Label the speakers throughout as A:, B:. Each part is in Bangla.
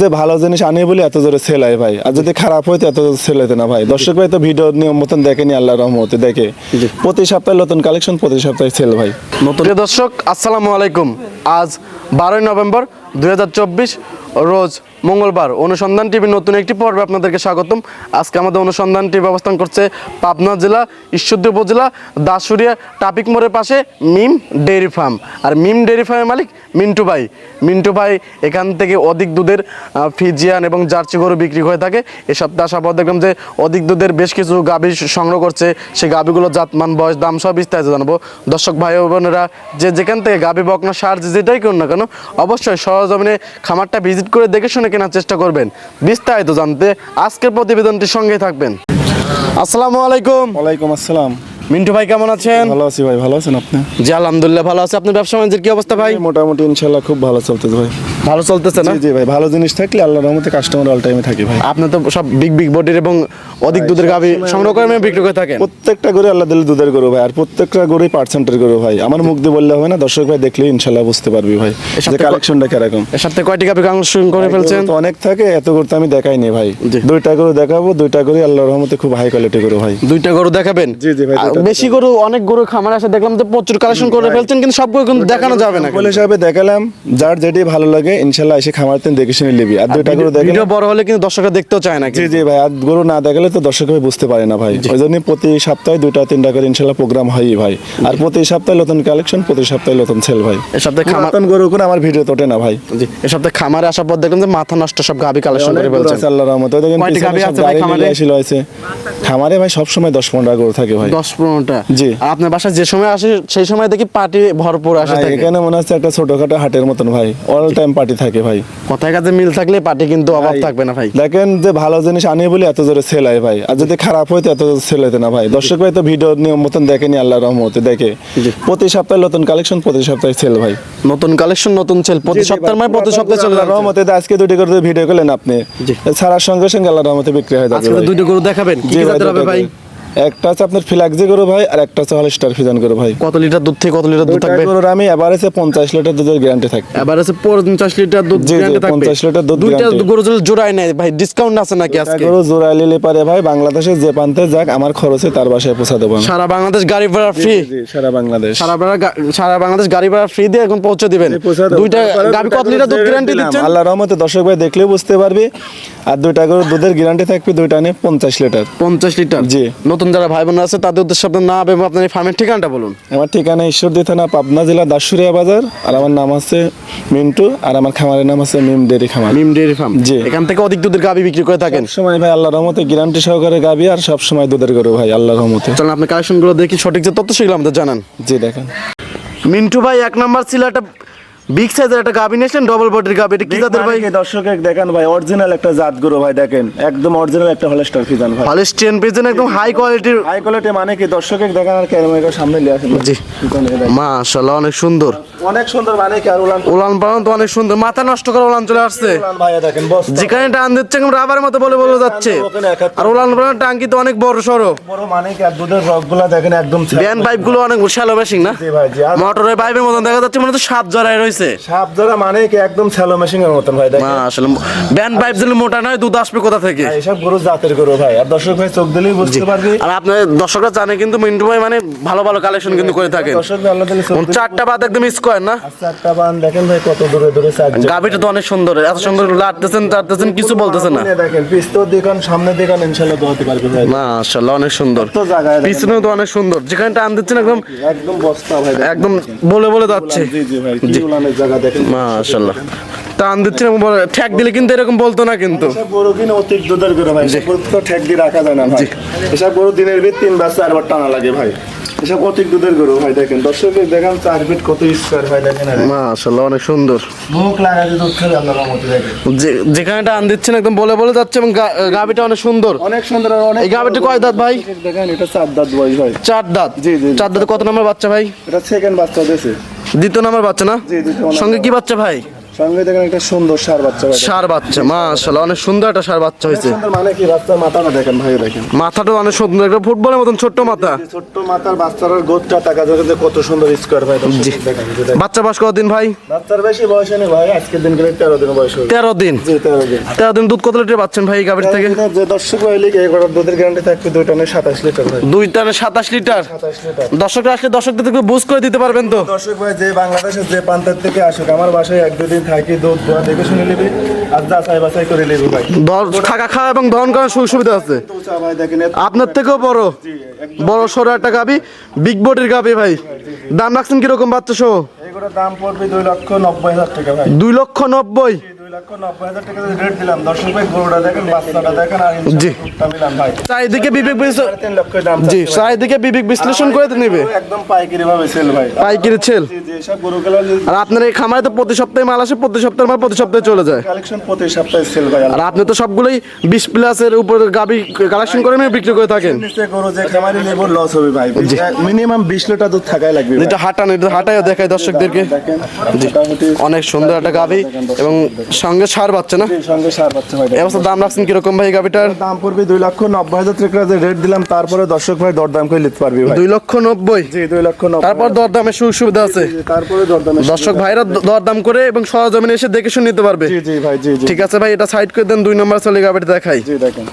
A: যে ভালো জিনিস আনি বলে এত জোরে সেল হয় ভাই। আর যদি খারাপ হইতো এত জোরে সেল হইতো না ভাই। দর্শক ভাই তো ভিডিও নিয়ম মতন দেখেনি আল্লাহ রহমতে দেখে। প্রতি সপ্তাহে নতুন কালেকশন প্রতি সপ্তাহে সেল ভাই
B: নতুন দর্শক আসসালামু আলাইকুম। আজ বারোই নভেম্বর দু হাজার চব্বিশ রোজ মঙ্গলবার অনুসন্ধান টিভির নতুন একটি পর্বে আপনাদেরকে স্বাগতম। আজকে আমাদের অনুসন্ধান টিভি অবস্থান করছে পাবনা জেলা, ঈশ্বরদী উপজেলা দাসুরিয়া ট্রাফিক মোড়ের পাশে মিম ডেয়ারি ফার্ম। আর মিম ডেয়ারি ফার্মের মালিক মিন্টু ভাই। মিন্টু ভাই এখান থেকে অধিক দুধের ফিজিয়ান এবং জার্সি গরু বিক্রি হয়ে থাকে। এ সপ্তাহে আসার পর দেখলাম যে অধিক দুধের বেশ কিছু গাভী সংগ্রহ করছে। সেই গাভীগুলোর জাতমান, বয়স, দাম সব বিস্তারিত জানাব। দর্শক ভাই বোনেরা, যে যেখান থেকে গাভী বকনা, সার যেটাই করুন না কেন, অবশ্যই সরজমিনে খামারটা ভিজিট করে দেখে শুনে কেনার চেষ্টা করবেন। বিস্তারিত জানতে আজকের প্রতিবেদনটির সঙ্গে থাকবেন। আসসালামু আলাইকুম।
A: ওয়ালাইকুম আসসালাম।
B: মিন্টু ভাই কেমন আছেন?
A: ভালো আছি ভাই ভালো আছেন আপনি?
B: জি আলহামদুলিল্লাহ ভালো আছি। আপনার ব্যবসা বাণিজ্যের কি অবস্থা ভাই?
A: মোটামুটি ইনশাল্লাহ খুব ভালো চলতেছে ভাই।
B: ভালো চলতেছে না?
A: জি ভাই ভালো জিনিস থাকলে আল্লাহ রহমতে কাস্টমার অল টাইমে থাকে ভাই।
B: আপনি তো সব বিগ বিগ বডির এবং অধিক দুধের গাভী সংগ্রহ করে বিক্রি করে থাকেন।
A: প্রত্যেকটা গরু আল্লাহ দিলে দুধের গরু ভাই আর প্রত্যেকটা গরুই পার্সেন্টের গরু ভাই। আমার মুখ দিয়ে বললে হবে না দর্শক ভাই দেখলে ইনশাল্লাহ বুঝতে পারবি ভাই যে কালেকশনটা কীরকম।
B: এর সাথে কয়টি গাভী কালেকশন করে ফেলছেন?
A: তো অনেক থাকে এত করতে আমি দেখাইনি ভাই। দুইটা গরু দেখাবো দুইটা গরু আল্লাহর রহমতে খুব হাই কোয়ালিটি গরু ভাই।
B: দুইটা গরু দেখাবেন?
A: জি, জি ভাই,
B: বেশি গরু অনেক গরু খামারে আসে দেখলাম যে প্রচুর কালেকশন করে ফেলছেন কিন্তু সব গরু কিন্তু দেখানো যাবে না
A: বলে হিসাবে দেখালাম যার যেটি ভালো লাগে ইনশাল্লাহ এসে খামারতে দেখে শুনে নিবি। আর দুইটা গরু
B: ভিডিও
A: দেখালাম
B: বড় হলে কিন্তু দর্শকরা দেখতেও চায় না
A: জি জি ভাই আর গরু না দেখালে তো দর্শক ভাই বুঝতে পারে না ভাই। ওই জন্য প্রতি সপ্তাহে দুইটা তিনটা করে ইনশাল্লাহ প্রোগ্রাম হয়ই ভাই। আর প্রতি সপ্তাহে নতুন কালেকশন প্রতি সপ্তাহে নতুন সেল ভাই।
B: এর সপ্তাহে খামার
A: গরু কোনো আমার ভিডিও তোটে না ভাই।
B: জি এর সপ্তাহে খামারে আসার পর দেখলাম যে মাথা নষ্ট সব গাভী কালেকশন করে
A: আছে আল্লাহর রহমতে। দেখেন
B: কয়টি
A: সব
B: আছে ভাই খামারে?
A: আসিল হয়েছে। খামারে ভাই সব সময় দশ পনেরোটা গরু থাকে ভাই।
B: দশ পনেরোটা?
A: জি।
B: আর আপনার বাসায় যে সময় আসে সেই সময় দেখি পার্টি ভরপুর আসে থাকে।
A: এখানে মনে হচ্ছে একটা ছোটখাটো হাটের মতন ভাই। অল টাইম পার্টি থাকে ভাই।
B: কথায় কাজে মিল থাকলে পার্টি কিন্তু অভাব থাকবে না ভাই।
A: দেখেন যে ভালো জিনিস আনি বলে এত জোরে সেল হয় ভাই। আর যদি খারাপ হইতো এত জোরে সেল হইতো না ভাই। দর্শক ভাই তো ভিডিও নিয়ম মতন দেখেনি আল্লাহ রহমতে দেখে। প্রতি সপ্তাহে নতুন কালেকশন প্রতি সপ্তাহে সেল ভাই
B: নতুন কালেকশন নতুন সেল প্রতি সপ্তাহের মানে প্রতি সপ্তাহে চলে
A: আল্লাহর রহমতে আজকে দুটি করে ভিডিও করলেন আপনি। ছাড়ার সঙ্গে সঙ্গে আল্লাহ রহমতে বিক্রি হয়ে যাবে
B: আজকে তো। দুইটা গরু দেখাবেন। কি কি জাতের হবে
A: দুটো
B: ভাই।
A: একটা হচ্ছে আপনার ফিলাক্সি গরু ভাই আর একটা হচ্ছে হলস্টার ফিজান গরু ভাই।
B: কত লিটার দুধ থেকে কত লিটার দুধ থাকবে?
A: গরুর আমি এভারেজে পঞ্চাশ লিটার দুধের গ্যারান্টি থাকবে।
B: এবার আছে পঞ্চাশ লিটার দুধ গ্যারান্টি থাকবে?
A: 50 লিটার দুধ
B: দুইটা গরু যদি জোড়ায় নেয় ভাই ডিসকাউন্ট আছে নাকি আজকে?
A: গরু নিলে পারে ভাই বাংলাদেশে যে প্রান্তে যাক আমার খরচে তার বাসায় পৌঁছা দেবো।
B: সারা বাংলাদেশ গাড়ি ভাড়া ফ্রি
A: সারা বাংলাদেশ।
B: সারা ভাড়া সারা বাংলাদেশ গাড়ি ভাড়া ফ্রি দিয়ে এখন পৌঁছে দিবেন? দুইটা
A: দুইটা
B: কত লিটার দুধ গ্যারান্টি দিচ্ছেন?
A: আল্লাহর রহমতে দর্শক ভাই দেখলেও বুঝতে পারবে। আর দুইটা গরু দুধের গ্যারান্টি থাকবে দুইটা নিয়ে পঞ্চাশ লিটার।
B: পঞ্চাশ লিটার?
A: জি।
B: নতুন যারা ভাই বোন আছে তাদের উদ্দেশ্যে আপনার না এবং আপনার এই ফার্মের ঠিকানাটা বলুন।
A: আমার ঠিকানা ঈশ্বরদী থানা পাবনা জেলা দাসুরিয়া বাজার আর আমার নাম আছে মিন্টু আর আমার খামারের নাম আছে মিম ডেরি খামার।
B: Mim dairy farm.
A: জি।
B: এখান থেকে অধিক দুধের গাবি বিক্রি করে থাকেন।
A: সময় ভাই আল্লাহর রহমতে গ্যারান্টি সহকারে গাবি আর সব সময় দুধের গরু ভাই আল্লাহর রহমতে।
B: চলুন আপনি কালেকশনগুলো দেখি সঠিক যে তথ্য সেগুলো আমাদের জানান।
A: জি দেখেন।
B: মিন্টু ভাই এক নাম্বার ছিল একটা বিগ সাইজের একটা গাবি নিয়েছেন ডবল বডির গাবি এটা কি জাতের ভাই?
A: দর্শক দেখেন ভাই অরিজিনাল একটা জাত গরু ভাই দেখেন একদম অরিজিনাল একটা হলস্টার ফিজান ভাই।
B: হলিস্টিয়ান ফিজান একদম হাই কোয়ালিটির
A: হাই কোয়ালিটি মানে কি? দর্শককে দেখেন আর ক্যামেরা সামনে নিয়ে আসেন
B: জি। মাশাআল্লাহ অনেক সুন্দর।
A: অনেক সুন্দর মানে কি আর উলান
B: উলান পালান তো অনেক সুন্দর। মাথা নষ্ট করে উলান চলে আসছে।
A: উলান ভাই দেখেন বস
B: যেখানে টান দিচ্ছে রাবার মতো বলে বলে যাচ্ছে। আর উলান পালান টাঙ্কি তো অনেক বড় সড়ো।
A: বড় মানে কি আর দুধের রগগুলা দেখেন একদম
B: ব্যান পাইপগুলো অনেক শ্যালো মেশিং না?
A: জি ভাই
B: মোটরের পাইপের মতন দেখা যাচ্ছে মনে সাত জড়ায় রয়েছে।
A: সাপ ধরা মানে কি একদম স্যালো মেশিং এর মতন ভাই দেখেন।
B: আসলে ব্যান পাইপ দিলে মোটা নয় দুধ আসবে কোথা থেকে?
A: ভাই, এসব গরু জাতের গরু ভাই। আর দর্শক ভাই চোখ দিলেই বুঝতে পারবি।
B: আর আপনার দর্শকরা জানে কিন্তু মিন্টু ভাই মানে ভালো ভালো কালেকশন কিন্তু করে থাকেন। চারটা বাদ একদম স্কোয়ার না?
A: একটা বান দেখেন ভাই কত দূরে দূরে
B: গাভিটা তো অনেক সুন্দর এত সুন্দর কিছু বলতেছেন না।
A: দেখেন সামনে ইনশাআল্লাহ পারবে ভাই।
B: মাশাআল্লাহ অনেক সুন্দর।
A: তো।
B: পিছনেও তো অনেক সুন্দর। যেখানে টান দিচ্ছেন একদম
A: একদম বস্তা ভাই
B: একদম বলে বলে যাচ্ছে।
A: জি জি ভাই কি উলানের জায়গা দেখেন।
B: মাশাআল্লাহ। টান ঠ্যাক দিলে কিন্তু এরকম বলতো না কিন্তু।
A: গরু কিনা অতিরিক্ত দুধের গরু ভাই গরু তো ঠেক দিয়ে রাখা যায় না ভাই। এসব গরু দিনের ভিত তিনবার চারবার টানা লাগে ভাই। এসব অতিক দুধের গরু ভাই দেখেন দর্শকের দেখেন চার ফিট কত স্কোয়ার ভাই দেখেন।
B: মাশাআল্লাহ অনেক সুন্দর।
A: মুখ লাগা দিয়ে দুধ খেলে আল্লাহ রহমতে দেখেন।
B: যেখানে টান দিচ্ছেন একদম বলে বলে যাচ্ছে এবং গা- গাভিটা অনেক সুন্দর।
A: অনেক সুন্দর অনেক
B: এই গাভিটা কয় দাঁত ভাই?
A: দেখেন এটা চার দাঁত বয়স ভাই।
B: চার দাঁত?
A: জি, জি।
B: চার দাঁতে কত নম্বর বাচ্চা ভাই?
A: এটা সেকেন্ড বাচ্চা দিয়েছে।
B: দ্বিতীয় নম্বর বাচ্চা না? সঙ্গে কি বাচ্চা ভাই?
A: সঙ্গে দেখেন একটা সুন্দর সার বাচ্চা
B: সার বাচ্চা মাশাআল্লাহ অনেক সুন্দর একটা সার বাচ্চা হয়েছে।
A: সুন্দর মানে কি বাচ্চার মাথাটা দেখেন ভাই দেখেন।
B: মাথাটাও অনেক সুন্দর একটা ফুটবলের মতন ছোট্ট মাথা।
A: ছোট্ট মাথার বাচ্চার গোদটা টাকা যাবে কত সুন্দর স্কোয়ার ভাই দেখেন
B: বাচ্চা বাস কতদিন ভাই?
A: বাচ্চার বেশি বয়স নেই ভাই আজকের দিন গেলে তেরো দিন বয়স হবে।
B: তেরো দিন।
A: জি তেরো দিন।
B: দুধ কত লিটার পাচ্ছেন ভাই গাভীর থেকে?
A: যে দর্শক ভাই লিখে এগারো দুধের গ্যারান্টি থাকবে দুই টনে সাতাশ লিটার ভাই।
B: দুই টানে সাতাশ লিটার?
A: সাতাশ লিটার।
B: দর্শকরা আসলে দর্শকদের বুঝ করে দিতে পারবেন তো?
A: দর্শক ভাই যে বাংলাদেশের যে প্রান্তের থেকে আসুক আমার বাসায় এক দুদিন থাকি দুধ দোয়া দেখে শুনে নেবে। আর যাচাই বাছাই করে নেবে ভাই।
B: থাকা খাওয়া এবং দহন করার সুযোগ সুবিধা আছে। আপনার থেকেও বড়। বড় সরো একটা গাবি বিগ বডির গাবি ভাই। দাম রাখছেন কীরকম বাচ্চা সহ
A: এগুলোর দাম পড়বে দুই লক্ষ নব্বই হাজার টাকা ভাই।
B: দুই লক্ষ নব্বই। আপনার এই খামারে তো প্রতি সপ্তাহে মাল আসে প্রতি সপ্তাহে মাল প্রতি সপ্তাহে চলে যায়।
A: প্রতি সপ্তাহে সেল ভাই।
B: আর আপনি তো সবগুলোই বিশ প্লাসের উপর গাবি কালেকশন করে নিয়ে বিক্রি করে থাকেন।
A: লস হবে ভাই। মিনিমাম বিশ লিটার দুধ থাকাই লাগবে
B: হাঁটানো এটা হাঁটাইও দেখায় দর্শকদেরকে। অনেক সুন্দর একটা গাবি এবং সঙ্গে সার পাচ্ছে না?
A: সঙ্গে সার পাচ্ছে ভাই
B: এবছর দাম রাখছেন কীরকম ভাই গাবিটার
A: দাম পড়বে দুই লক্ষ নব্বই হাজার টাকা রেট দিলাম তারপরে দর্শক ভাই দরদাম করে নিতে পারবি ভাই।
B: দুই লক্ষ নব্বই?
A: জি দুই লক্ষ নব্বই
B: তারপর দরদামের সুযোগ সুবিধা আছে?
A: তারপরে দরদাম
B: দর্শক ভাইরা দরদাম করে এবং সরজমিনে এসে দেখে শুনে নিতে পারবে।
A: জি জি ভাই জি জি।
B: ঠিক আছে ভাই এটা সাইড করে দেন দুই নম্বর চলে গাবিটা দেখাই।
A: জি দেখেন।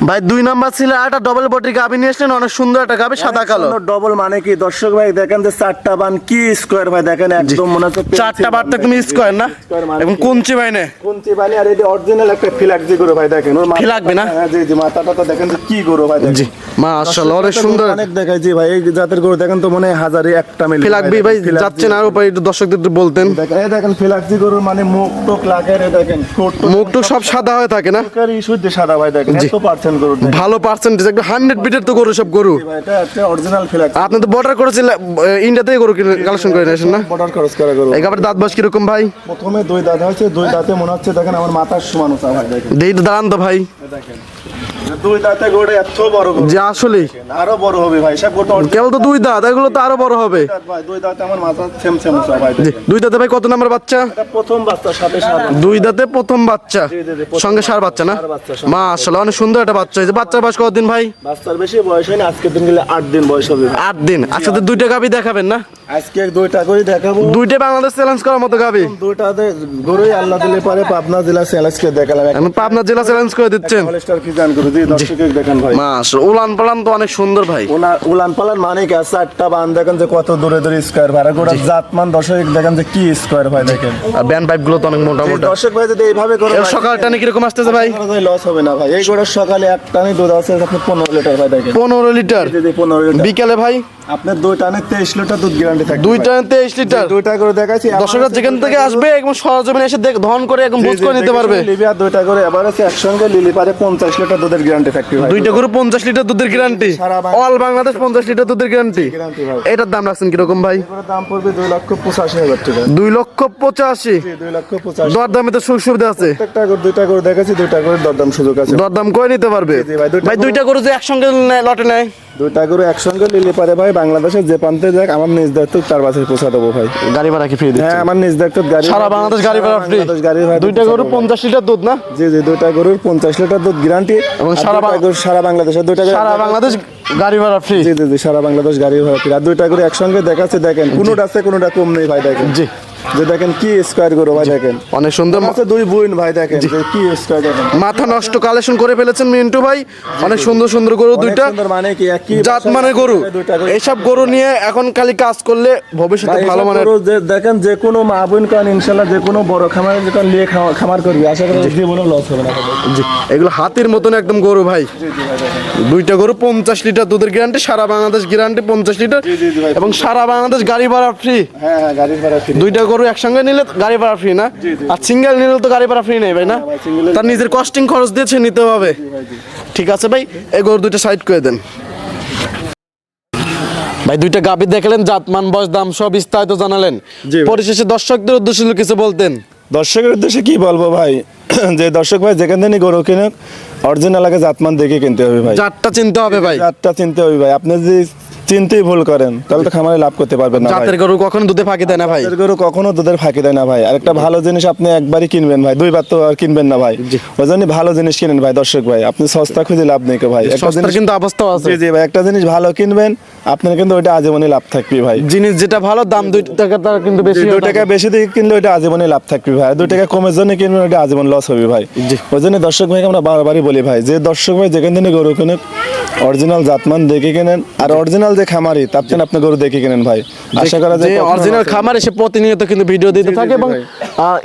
B: ভাই দুই নম্বর ছিল একটা ডবল বডি গাবি নিয়ে আসলেন অনেক সুন্দর একটা গাবি সাদা কালো।
A: ডবল মানে কি? দর্শক ভাই দেখেন যে চারটা বান কি স্কোয়ার ভাই দেখেন একদম মনে হচ্ছে
B: চারটা বার তুমি স্কোয়ার না?
A: মানে
B: এবং
A: কি?
B: কুঞ্চি বাইনে
A: কুঞ্চি বানি আর এই অরিজিনাল একটা ফিলাকজি গরু ভাই দেখেন। ওর মাথা-
B: ফিলাকবি না?
A: হ্যাঁ জি জি মাথাটা তো দেখেন যে কি গরু ভাই
B: জি মাশাআল্লাহ অনেক সুন্দর।
A: অনেক দেখাই জি ভাই এই জাতের গরু দেখেন তো মনে হাজারে একটা মিলে
B: ফিলাকবি ভাই যাচ্ছেন আর উপরে একটু দর্শকদের বলতেন।
A: দেখেন এই দেখেন ফিলাকজি গরুর মানে মুখ টুক লাগে রে দেখেন।
B: মুখ টুক সব সাদা হয়ে থাকে না?
A: শুদ্ধ সাদা ভাই দেখেন
B: জি।
A: এত পার্সেন্ট গরু
B: ভালো পার্সেন্টেজ একটা হান্ড্রেড বিটের তো গরু সব গরু।
A: এটা হচ্ছে অরিজিনাল
B: আপনি তো বর্ডার করেছিলেন ইন্ডিয়া থেকে গরু কালেকশন করে নিয়েছেন না?
A: বর্ডার খরচ করা গরু।
B: এই গাবের দাঁত বাস কীরকম ভাই?
A: প্রথমে দুই দাঁত হয়েছে দুই দাঁতে মনে হচ্ছে দেখেন আমার মাথার সমান উঁচা ভাই দেখেন।
B: দেই তো দাঁড়ান তো ভাই।
A: দেখেন। দুই দাঁতে গরু এত বড়
B: যে আসলেই।
A: আরও বড় হবে ভাই সব গোটা
B: কেবল তো দুই দাঁত এগুলো তো আরও বড় হবে।
A: ভাই দুই দাঁতে আমার মাথা সেম সেম ভাই
B: দুই দাঁতে ভাই কত নাম্বার বাচ্চা?
A: প্রথম সাথে
B: দুই দাঁতে প্রথম বাচ্চা। সঙ্গে সার বাচ্চা না? মা আসলে অনেক সুন্দর একটা বাচ্চা। হয়েছে বাচ্চার বয়স কতদিন ভাই?
A: বাচ্চার বেশি বয়স হয়নি আজকের দিন গেলে আট দিন বয়স হবে।
B: আট দিন। আজকে তো দুইটা গাবি দেখাবেন না?
A: আজকে দুইটা করে দেখাবো।
B: দুইটা বাংলাদেশ চ্যালেঞ্জ করার মতো গাবি
A: দুইটাতে গরুই আল্লাহ দিলে পারে পাবনা জেলা সেলাসকে দেখালাম।
B: এখন পাবনা জেলা চ্যালেঞ্জ করে দিচ্ছেন।
A: কি জান করে জি দর্শকে দেখেন ভাই।
B: মাস উলান পালান তো অনেক সুন্দর ভাই।
A: উলান পালান মানে কি চারটা বান দেখেন যে কত দূরে দূরে স্কোয়ার ভাড়া গোটা জাতমান দর্শক দেখেন যে কি স্কোয়ার ভাই দেখেন।
B: আর ব্যান্ড পাইপগুলো তো অনেক মোটা
A: এই
B: মোটা।
A: দর্শক ভাই যদি এইভাবে করে
B: সকাল টানে কীরকম আসতেছে ভাই?
A: লস হবে না ভাই। এই সকালে এক টানে দুধ আছে আপনি লিটার ভাই দেখেন।
B: লিটার বিকালে ভাই?
A: আপনার দুই টানে তেইশ লিটার দুধ গ্যারান্টি থাকবে
B: দুই। টানে তেইশ লিটার?
A: দুইটা করে দেখাচ্ছি
B: দর্শকরা যেখান থেকে আসবে একদম সরজমিনে এসে দেখ ধন করে একদম বুঝ করে নিতে পারবে।
A: লিবিয়া দুইটা করে এবার আছে একসঙ্গে লিলি পারে পঞ্চাশ লিটার দুধের গ্যারান্টি থাকবে
B: দুইটা করে পঞ্চাশ লিটার দুধের গ্যারান্টি অল বাংলাদেশ পঞ্চাশ লিটার দুধের গ্যারান্টি এটার দাম রাখছেন কীরকম ভাই?
A: দাম পড়বে দুই লক্ষ পঁচাশি হাজার টাকা।
B: দুই লক্ষ পঁচাশি।
A: দুই লক্ষ পঁচাশি।
B: দর দামে তো সুযোগ সুবিধা আছে।
A: প্রত্যেকটা করে দুইটা করে দেখাচ্ছি দুইটা করে দরদাম সুযোগ আছে।
B: দরদাম করে নিতে পারবে।
A: ভাই, দুইটা করে-
B: যে একসঙ্গে লটে নেয়।
A: দুইটা গরু একসঙ্গে লিলি পারে ভাই বাংলাদেশের যে প্রান্তে যাক আমার নিজ দায়িত্ব তার বাসায় পৌঁছা দেবো ভাই।
B: গাড়ি ভাড়া কি ফ্রি
A: হ্যাঁ আমার নিজ দায়িত্ব গাড়ি
B: সারা বাংলাদেশ গাড়ি ভাড়া ফ্রি
A: বাংলাদেশ গাড়ি ভাড়া
B: দুইটা গরু পঞ্চাশ লিটার দুধ না?
A: জি জি দুইটা গরুর পঞ্চাশ লিটার দুধ গ্যারান্টি।
B: এবং সারা বাং-
A: সারা বাংলাদেশের দুইটা
B: সারা বাংলাদেশ গাড়ি ভাড়া ফ্রি
A: জি জি সারা বাংলাদেশ গাড়ি ভাড়া ফ্রি। আর দুইটা করে একসঙ্গে দেখাচ্ছে দেখেন কোনোটা আছে কোনোটা কম নেই ভাই দেখেন।
B: জি।
A: যে দেখেন কি স্কোয়ার গরু ভাই দেখেন।
B: অনেক সুন্দর
A: আছে দুই বুইন ভাই দেখেন যে কি স্কোয়ার দেখেন।
B: মাথা নষ্ট কালেকশন করে ফেলেছেন মিন্টু ভাই। অনেক সুন্দর সুন্দর গরু দুইটা।
A: মানে কি একই
B: জাত মানে গরু। এইসব গরু। নিয়ে এখন খালি কাজ করলে ভবিষ্যতে ভালো
A: গরু দেখেন যে কোনো মা বোন কারণ ইনশাল্লাহ যে কোনো বড় খামার যখন নিয়ে খামার করবি। আশা করি জীবনে লস হবে না।
B: জি। এগুলো হাতির মতন একদম গরু ভাই। দুইটা গরু পঞ্চাশ লিটার দুধের গ্যারান্টি সারা বাংলাদেশ গ্যারান্টি পঞ্চাশ লিটার। এবং সারা বাংলাদেশ গাড়ি ভাড়া ফ্রি
A: হ্যাঁ হ্যাঁ গাড়ির ভাড়া ফ্রি
B: দুইটা গরু একসঙ্গে নিলে গাড়ি ভাড়া ফ্রি না? আর সিঙ্গেল নিলে তো গাড়ি ভাড়া ফ্রি নেই ভাই না?
A: ভাই, এ-
B: তার নিজের কস্টিং খরচ দিয়েছে নিতে হবে। ঠিক আছে ভাই এই গরু দুইটা সাইড করে দেন। ভাই দুইটা গাবি দেখলেন জাতমান বয়স দাম সব বিস্তারিত জানালেন। পরিশেষে দর্শকদের উদ্দেশ্যে কিছু বলতেন।
A: দর্শকের উদ্দেশ্যে কি বলব ভাই? যে দর্শক ভাই যেখান থেকে গরু কিনে অরিজিনাল আগে জাতমান দেখে কিনতে হবে ভাই।
B: চারটা চিনতে হবে ভাই।
A: জাতটা চিনতে হবে ভাই। আপনি যদি চিনতেই ভুল করেন। তাহলে তো খামারে লাভ করতে পারবেন না
B: জাতের গরু কখনো দুধে ফাঁকি দেয় না ভাই?
A: জাতের গরু কখনো দুধের ফাঁকি দেয় না ভাই। আর একটা ভালো জিনিস আপনি একবারই কিনবেন ভাই। দুইবার তো আর কিনবেন না ভাই। ওই জন্য ভালো জিনিস কিনেন ভাই দর্শক ভাই। আপনি সস্তা খুঁজে লাভ নেই ভাই। একটা জিনিস
B: কিন্তু অবস্থাও আছে।
A: জি জি ভাই। একটা জিনিস ভালো কিনবেন আপনার কিন্তু ওইটা আজীবনই লাভ থাকবে ভাই।
B: জিনিস যেটা ভালো দাম দুই টাকা তার কিন্তু বেশি
A: দু টাকা বেশি দিয়ে কিনলে ওইটা আজীবনই লাভ থাকবে ভাই। আর দু টাকা কমের জন্য কিনবেন ওইটা আজীবন লস হবে ভাই।
B: জি।
A: ওই জন্য দর্শক ভাইকে আমরা বারবারই বলি ভাই যে দর্শক ভাই যেখান থেকে গরু কিনে অরিজিনাল জাতমান দেখে কেনেন। আর অরিজিনাল যে খামারি তার জন্য আপনি গরু দেখে কিনেন ভাই। আশা করা যায়
B: অরিজিনাল খামারে এসে প্রতিনিয়ত কিন্তু ভিডিও দিতে থাকে এবং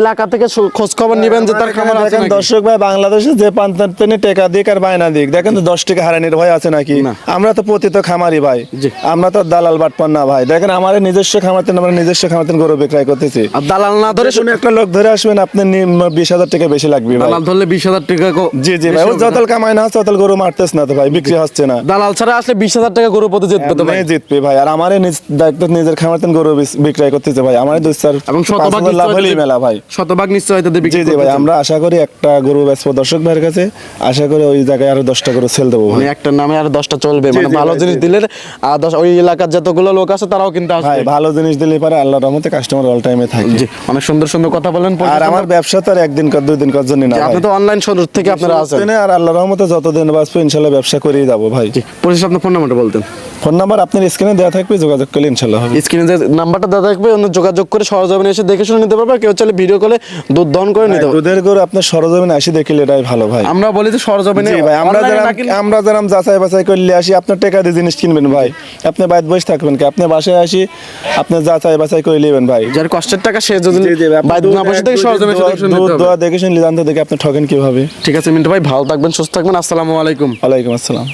B: এলাকা থেকে খোঁজ খবর নেবেন যে তার খামার আছে
A: দর্শক ভাই বাংলাদেশে যে পান্তার তেনে টেকা দিক আর বায়না দিক দেখেন তো দশ টাকা হারানির ভয় আছে নাকি? আমরা তো পতিত খামারি ভাই। আমরা তো দালাল বাটপান না ভাই। দেখেন আমার নিজস্ব খামারতেন আমরা নিজস্ব খামারতেন গরু বিক্রয় করতেছি।
B: আর দালাল না ধরে
A: শুনে একটা লোক ধরে আসবেন আপনি বিশ হাজার টাকা বেশি লাগবে
B: দালাল ধরলে বিশ হাজার টাকা
A: জি জি ভাই? যতল কামাই না ততল গরু মারতেছ না তো ভাই বিক্রি হচ্ছে না।
B: দালাল ছাড়া আসলে বিশ হাজার টাকা গরু প্রতি জিতবে তো ভাই।
A: জিতবে ভাই। আর আমারই নিজ দায়িত্ব নিজের খামারতেন গরু বিক্রয় করতেছে ভাই। আমার দুই চার
B: এবং শতভাগ
A: লাভ হলেই মেলা। ভাই।
B: শতভাগ নিশ্চয়তা দিয়ে
A: জি
B: বিক্রি
A: জি ভাই আমরা আশা করি একটা গরু বেচবো দর্শক ভাইয়ের কাছে। আশা করি ওই জায়গায় আরও দশটা গরু সেল দেবো
B: মানে একটা নামে আর দশটা চলবে। মানে ভালো জিনিস দিলে আর দশ ওই এলাকার যতগুলো লোক আছে তারাও কিন্তু আসবে।
A: ভালো জিনিস দিলে পারে আল্লাহর রহমতে কাস্টমার অল টাইমে থাকে।
B: জি অনেক সুন্দর সুন্দর কথা বলেন।
A: আর আমার ব্যবসা তো আর একদিন কর দুই দিন কর জন্য না
B: আপনি তো অনলাইন শুরু থেকে আপনারা আছেন।
A: আর আল্লাহর রহমতে যতদিন বাঁচবো ইনশাল্লাহ ব্যবসা করেই যাব ভাই।
B: পরিশেষে আপনার ফোন নাম্বারটা বলতেন।
A: ফোন নাম্বার আপনার স্ক্রিনে দেওয়া থাকবে যোগাযোগ করলে ইনশাল্লাহ হবে।
B: স্ক্রিনে যে নাম্বারটা দেওয়া থাকবে অন্য যোগাযোগ করে সরজমিনে এসে দেখে শুনে নিতে পারবে কেউ চাইলে ভিডিও কলে দুধ দহন করে নিতে পারবে।
A: দুধের গরু আপনার সরজমিনে আসি দেখিলে এটাই ভালো ভাই।
B: আমরা বলি যে সরজমিনে
A: ভাই আমরা যারা আমরা যারা যাচাই বাছাই করলে আসি আপনার টাকা দিয়ে জিনিস কিনবেন ভাই। আপনি বাইরে বসে থাকবেন কি? আপনি বাসায় আসি আপনি যাচাই বাছাই করে নেবেন ভাই।
B: যার কষ্টের টাকা সে যদি বাইরে না বসে থেকে সরজমিনে শুনে
A: দুধ দোয়া দেখে শুনলে জানতে দেখে আপনি ঠকেন কীভাবে।
B: ঠিক আছে মিন্টু ভাই ভালো থাকবেন সুস্থ থাকবেন আসসালামু আলাইকুম।
A: ওয়ালাইকুম আসসালাম।